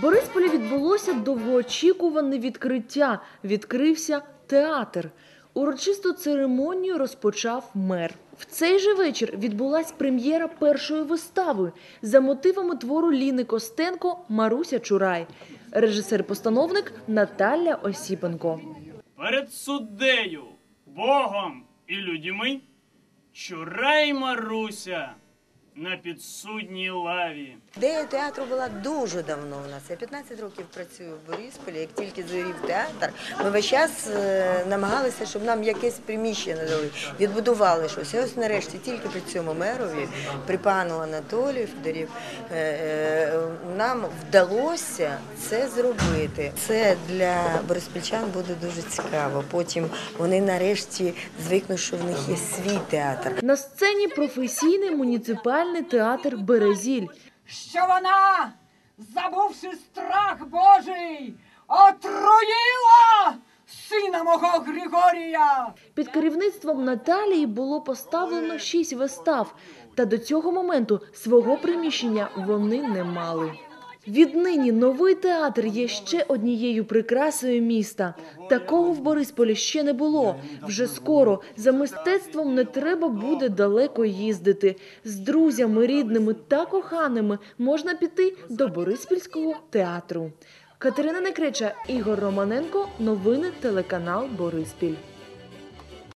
Борисполі відбулося довгоочікуване відкриття. Відкрився театр. Урочисту церемонію розпочав мер. В цей же вечір відбулась прем'єра першої вистави за мотивами твору Ліни Костенко Маруся Чурай, режисер-постановник Наталя Осіпенко. перед суддею, Богом і людьми, Чурай Маруся на підсудній лаві. Ідея театру була дуже давно у нас. Я 15 років працюю в Борисполі. Як тільки зорів театр, ми весь час е, намагалися, щоб нам якесь приміщення надали, відбудували щось. І ось нарешті тільки при цьому мерові, при пану Анатолію Федорів, е, е, нам вдалося це зробити. Це для бориспільчан буде дуже цікаво. Потім вони нарешті звикнуть, що в них є свій театр. На сцені професійний муніципальний театр Березіль. що вона, забувши страх Божий, отруїла сина мого Григорія. Під керівництвом Наталії було поставлено шість вистав, та до цього моменту свого приміщення вони не мали. Віднині новий театр є ще однією прикрасою міста. Такого в Борисполі ще не було. Вже скоро за мистецтвом не треба буде далеко їздити. З друзями, рідними та коханими можна піти до Бориспільського театру. Катерина Некреча, Ігор Романенко, новини телеканал Бориспіль.